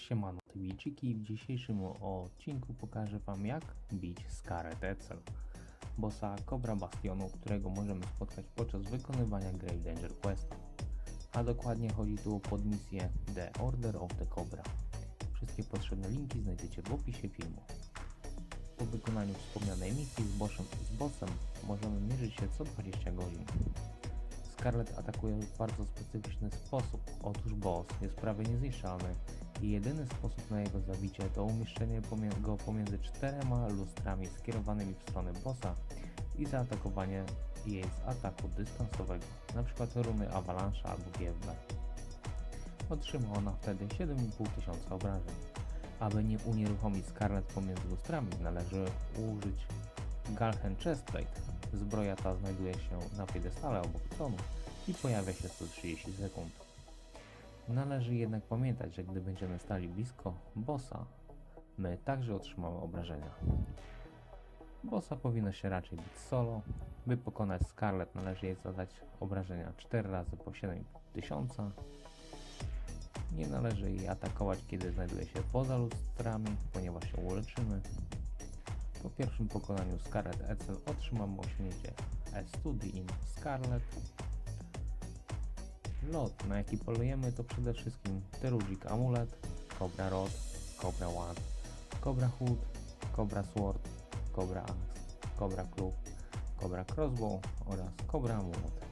Siemano Tybijczyki, w dzisiejszym odcinku pokażę Wam jak bić Scarlet Etzel, bossa Cobra Bastionu, którego możemy spotkać podczas wykonywania Grave Danger Questa. A dokładnie chodzi tu o podmisję The Order of the Cobra. Wszystkie potrzebne linki znajdziecie w opisie filmu. Po wykonaniu wspomnianej misji z bossem, z bossem możemy mierzyć się co 20 godzin. Scarlet atakuje w bardzo specyficzny sposób. Otóż boss jest prawie niezniszczalny i jedyny sposób na jego zabicie to umieszczenie go pomiędzy czterema lustrami skierowanymi w stronę bossa i zaatakowanie jej z ataku dystansowego, np. runy Avalanche albo GFB. Otrzyma ona wtedy 7,5 tysiąca obrażeń. Aby nie unieruchomić Scarlet pomiędzy lustrami należy użyć Galhen Chestplate. Zbroja ta znajduje się na piedestale obok tronu i pojawia się co 30 sekund. Należy jednak pamiętać, że gdy będziemy stali blisko bossa, my także otrzymamy obrażenia. Bossa powinno się raczej bić solo. By pokonać Scarlet należy jej zadać obrażenia 4 razy po 7 tysiąca. Nie należy jej atakować, kiedy znajduje się poza lustrami, ponieważ się uleczymy. Po pierwszym pokonaniu Scarlet Etzel otrzymamy osiągnięcie S2 in Scarlet. Lot, na jaki polujemy to przede wszystkim Terugic Amulet, Cobra Rod, Cobra Wand, Cobra Hood, Cobra Sword, Cobra Axe, Cobra Club, Cobra Crossbow oraz Cobra Amulet.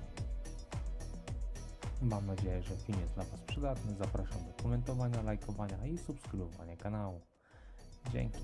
Mam nadzieję, że film jest dla Was przydatny. Zapraszam do komentowania, lajkowania i subskrybowania kanału. Dzięki.